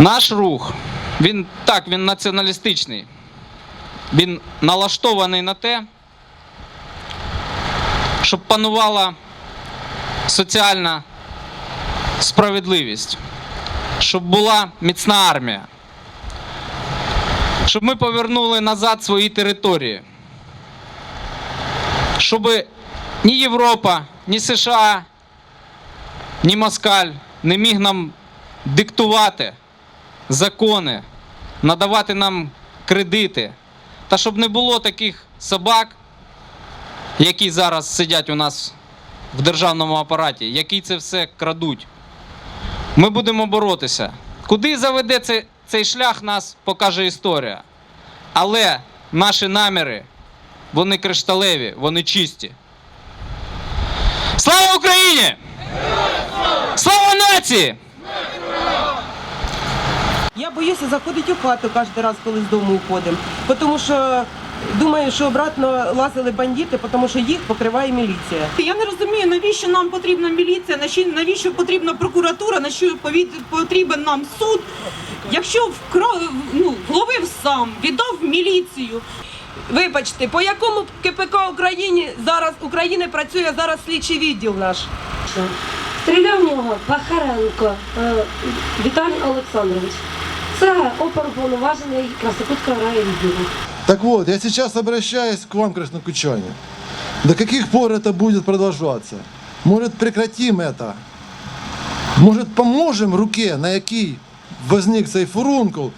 Наш рух, він так, він націоналістичний. Він налаштований на те, щоб панувала соціальна справедливість, щоб була міцна армія, щоб ми повернули назад свої території, щоб ні Європа, ні США, ні Москаль не міг нам диктувати закони, надавати нам кредити. Та щоб не було таких собак, які зараз сидять у нас в державному апараті, які це все крадуть. Ми будемо боротися. Куди заведе цей, цей шлях, нас покаже історія. Але наші наміри, вони кришталеві, вони чисті. Слава Україні! Слава нації! Я боюся заходити у хату кожен раз, коли з дому уходимо. Тому що думаю, що обратно лазили бандити, тому що їх покриває міліція. Я не розумію, навіщо нам потрібна міліція, навіщо- навіщо потрібна прокуратура, на що повід- потрібен нам суд. Якщо вкро... ну, вловив сам, віддав міліцію. Вибачте, по якому КПК Україні зараз України працює зараз слідчий відділ наш? Стріляв в нього Пахаренко е, Віталій Олександрович. Так вот, я сейчас обращаюсь к вам, краснокучане. До каких пор это будет продолжаться? Может, прекратим это? Может, поможем руке, на якій возник цей фурункул?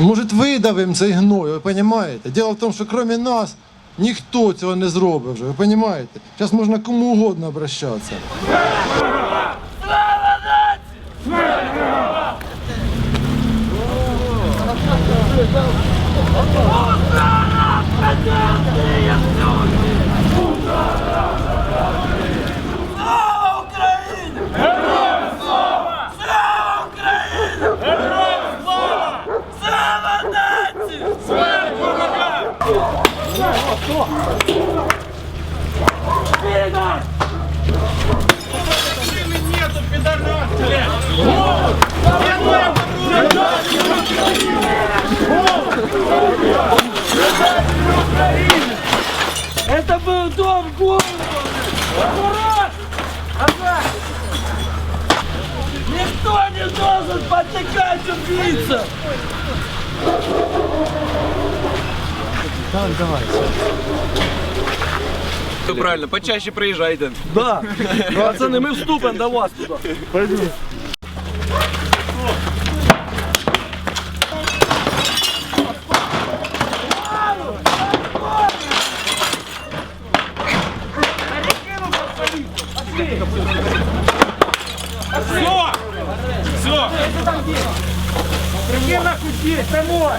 Может, видавим цей гной, ви розумієте? Дело в тому, що крім нас ніхто цього не зробить вже, ви розумієте? Зараз можна кому угодно обращатися. Слава Україні! Героям слава! Слава Україні! Героям слава! Слава нації! Смерть ворога! Это был дом города! Аккурат! Ага! Никто не должен подтекать убийца! Все правильно, почаще приїжджайте. Да! Пацаны, мы вступим до вас туда! Все! Все! Иди на куди, домой!